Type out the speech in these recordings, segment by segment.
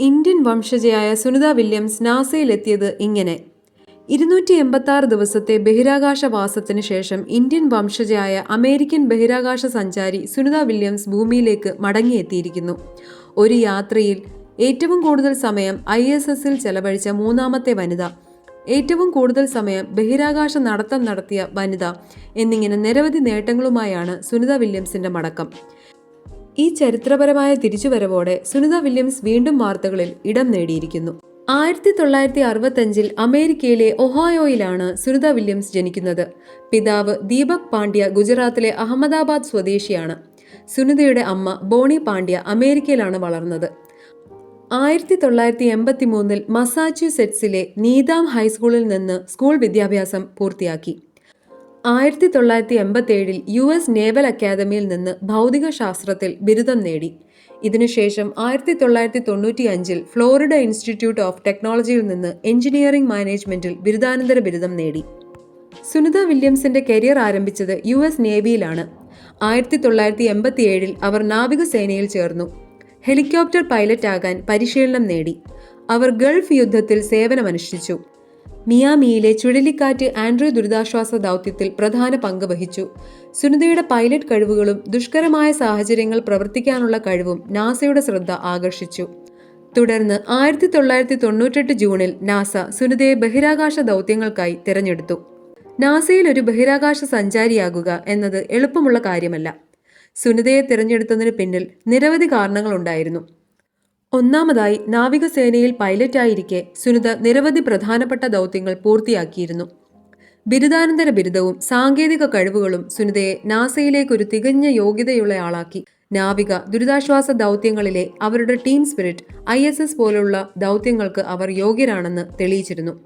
Indian വംശജയായ Sunita Williams നാസയിലെത്തിയത് ഇങ്ങനെ. ഇരുന്നൂറ്റി എൺപത്തി ദിവസത്തെ ബഹിരാകാശവാസത്തിന് ശേഷം ഇന്ത്യൻ വംശജയായ അമേരിക്കൻ ബഹിരാകാശ സഞ്ചാരി സുനിത വില്യംസ് ഭൂമിയിലേക്ക് മടങ്ങിയെത്തിയിരിക്കുന്നു. ഒരു യാത്രയിൽ ഏറ്റവും കൂടുതൽ സമയം ഐ എസ് എസിൽ ചെലവഴിച്ച മൂന്നാമത്തെ വനിത ഏറ്റവും കൂടുതൽ സമയം ബഹിരാകാശ നടത്തം നടത്തിയ വനിത എന്നിങ്ങനെ നിരവധി നേട്ടങ്ങളുമായാണ് സുനിത വില്യംസിന്റെ മടക്കം. ഈ ചരിത്രപരമായ തിരിച്ചുവരവോടെ സുനിത വില്യംസ് വീണ്ടും വാർത്തകളിൽ ഇടം നേടിയിരിക്കുന്നു. ആയിരത്തി തൊള്ളായിരത്തി അറുപത്തഞ്ചിൽ അമേരിക്കയിലെ ഒഹായോയിലാണ് സുനിത വില്യംസ് ജനിക്കുന്നത്. പിതാവ് ദീപക് പാണ്ഡ്യ ഗുജറാത്തിലെ അഹമ്മദാബാദ് സ്വദേശിയാണ്. സുനിതയുടെ അമ്മ ബോണി പാണ്ഡ്യ അമേരിക്കയിലാണ് വളർന്നത്. ആയിരത്തി തൊള്ളായിരത്തി എൺപത്തി മൂന്നിൽ മസാച്യുസെറ്റ്സിലെ നീതാം ഹൈസ്കൂളിൽ നിന്ന് സ്കൂൾ വിദ്യാഭ്യാസം പൂർത്തിയാക്കി. ആയിരത്തി തൊള്ളായിരത്തി എൺപത്തേഴിൽ യു എസ് നേവൽ അക്കാദമിയിൽ നിന്ന് ഭൗതിക ശാസ്ത്രത്തിൽ ബിരുദം നേടി. ഇതിനുശേഷം ആയിരത്തി തൊള്ളായിരത്തി തൊണ്ണൂറ്റി അഞ്ചിൽ ഫ്ലോറിഡ ഇൻസ്റ്റിറ്റ്യൂട്ട് ഓഫ് ടെക്നോളജിയിൽ നിന്ന് എഞ്ചിനീയറിംഗ് മാനേജ്മെന്റിൽ ബിരുദാനന്തര ബിരുദം നേടി. സുനിത വില്യംസിന്റെ കരിയർ ആരംഭിച്ചത് യു എസ് നേവിയിലാണ്. ആയിരത്തി തൊള്ളായിരത്തി എൺപത്തിയേഴിൽ അവർ നാവികസേനയിൽ ചേർന്നു. ഹെലികോപ്റ്റർ പൈലറ്റ് ആകാൻ പരിശീലനം നേടി. അവർ ഗൾഫ് യുദ്ധത്തിൽ സേവനമനുഷ്ഠിച്ചു. മിയാമിയിലെ ചുഴലിക്കാറ്റ് ആൻഡ്രോ ദുരിതാശ്വാസ ദൗത്യത്തിൽ പ്രധാന പങ്ക് വഹിച്ചു. സുനിതയുടെ പൈലറ്റ് കഴിവുകളും ദുഷ്കരമായ സാഹചര്യങ്ങൾ പ്രവർത്തിക്കാനുള്ള കഴിവും നാസയുടെ ശ്രദ്ധ ആകർഷിച്ചു. തുടർന്ന് ആയിരത്തി തൊള്ളായിരത്തി തൊണ്ണൂറ്റെട്ട് ജൂണിൽ നാസ സുനിതയെ ബഹിരാകാശ ദൗത്യങ്ങൾക്കായി തിരഞ്ഞെടുത്തു. നാസയിൽ ഒരു ബഹിരാകാശ സഞ്ചാരിയാകുക എന്നത് എളുപ്പമുള്ള കാര്യമല്ല. സുനിതയെ തിരഞ്ഞെടുത്തതിന് പിന്നിൽ നിരവധി കാരണങ്ങളുണ്ടായിരുന്നു. ഒന്നാമതായി നാവികസേനയിൽ പൈലറ്റായിരിക്കെ സുനിത നിരവധി പ്രധാനപ്പെട്ട ദൗത്യങ്ങൾ പൂർത്തിയാക്കിയിരുന്നു. ബിരുദാനന്തര ബിരുദവും സാങ്കേതിക കഴിവുകളും സുനിതയെ നാസയിലേക്ക് ഒരു തികഞ്ഞ യോഗ്യതയുള്ളയാളാക്കി. നാവിക ദുരിതാശ്വാസ ദൗത്യങ്ങളിലെ അവരുടെ team spirit I S S പോലുള്ള ദൗത്യങ്ങൾക്ക് അവർ യോഗ്യരാണെന്ന് തെളിയിച്ചിരുന്നു.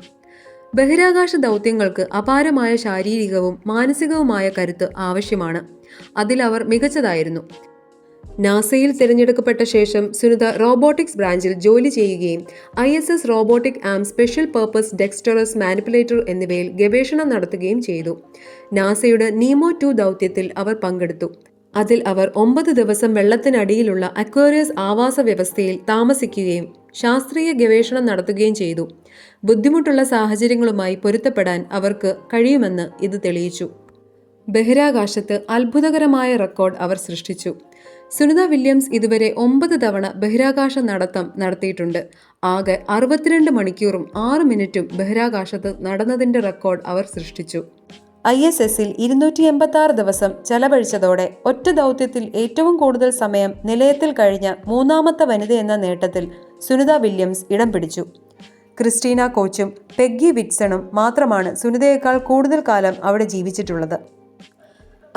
ബഹിരാകാശ ദൗത്യങ്ങൾക്ക് അപാരമായ ശാരീരികവും മാനസികവുമായ കരുത്ത് ആവശ്യമാണ്. അതിലവർ മികച്ചതായിരുന്നു. നാസയിൽ തിരഞ്ഞെടുക്കപ്പെട്ട ശേഷം സുനിത റോബോട്ടിക്സ് ബ്രാഞ്ചിൽ ജോലി ചെയ്യുകയും I S S robotic arm special purpose dexterous manipulator എന്നിവയിൽ ഗവേഷണം നടത്തുകയും ചെയ്തു. നാസയുടെ നീമോ ടു ദൗത്യത്തിൽ അവർ പങ്കെടുത്തു. അതിൽ അവർ ഒമ്പത് ദിവസം വെള്ളത്തിനടിയിലുള്ള അക്വേറിയസ് ആവാസ വ്യവസ്ഥയിൽ താമസിക്കുകയും ശാസ്ത്രീയ ഗവേഷണം നടത്തുകയും ചെയ്തു. ബുദ്ധിമുട്ടുള്ള സാഹചര്യങ്ങളുമായി പൊരുത്തപ്പെടാൻ അവർക്ക് കഴിയുമെന്ന് ഇത് തെളിയിച്ചു. ബഹിരാകാശത്ത് അത്ഭുതകരമായ റെക്കോർഡ് അവർ സൃഷ്ടിച്ചു. സുനിത വില്യംസ് ഇതുവരെ ഒമ്പത് തവണ ബഹിരാകാശ നടത്തം നടത്തിയിട്ടുണ്ട്. ആകെ അറുപത്തിരണ്ട് മണിക്കൂറും ആറ് മിനിറ്റും ബഹിരാകാശത്ത് നടന്നതിന്റെ റെക്കോർഡ് അവർ സൃഷ്ടിച്ചു. ഐ എസ് എസിൽ ഇരുന്നൂറ്റി എൺപത്തി ആറ് ദിവസം ചെലവഴിച്ചതോടെ ഒറ്റ ദൗത്യത്തിൽ ഏറ്റവും കൂടുതൽ സമയം നിലയത്തിൽ കഴിഞ്ഞ മൂന്നാമത്തെ വനിത എന്ന നേട്ടത്തിൽ സുനിത വില്യംസ് ഇടം പിടിച്ചു. ക്രിസ്റ്റീന കോച്ചും പെഗ്ഗി വിറ്റ്സണും മാത്രമാണ് സുനിതയേക്കാൾ കൂടുതൽ കാലം അവിടെ ജീവിച്ചിട്ടുള്ളത്.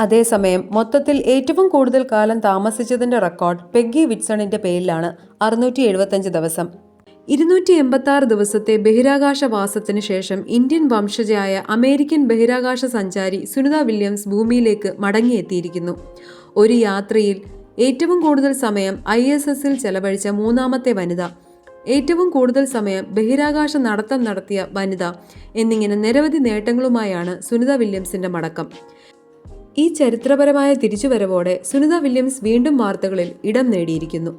അതേസമയം മൊത്തത്തിൽ ഏറ്റവും കൂടുതൽ കാലം താമസിച്ചതിന്റെ റെക്കോർഡ് പെഗ്ഗി വിറ്റ്സണിന്റെ പേരിലാണ് അറുന്നൂറ്റി എഴുപത്തഞ്ച് ദിവസം. ഇരുന്നൂറ്റി എൺപത്തി ദിവസത്തെ ബഹിരാകാശവാസത്തിന് ശേഷം ഇന്ത്യൻ വംശജയായ അമേരിക്കൻ ബഹിരാകാശ സഞ്ചാരി സുനിത വില്യംസ് ഭൂമിയിലേക്ക് മടങ്ങിയെത്തിയിരിക്കുന്നു. ഒരു യാത്രയിൽ ഏറ്റവും കൂടുതൽ സമയം ഐ എസ് എസിൽ ചെലവഴിച്ച മൂന്നാമത്തെ വനിത ഏറ്റവും കൂടുതൽ സമയം ബഹിരാകാശ നടത്തം നടത്തിയ വനിത എന്നിങ്ങനെ നിരവധി നേട്ടങ്ങളുമായാണ് സുനിത വില്യംസിന്റെ മടക്കം. ഈ ചരിത്രപരമായ തിരിച്ചുവരവോടെ സുനിത വില്യംസ് വീണ്ടും വാർത്തകളിൽ ഇടം നേടിയിരിക്കുന്നു.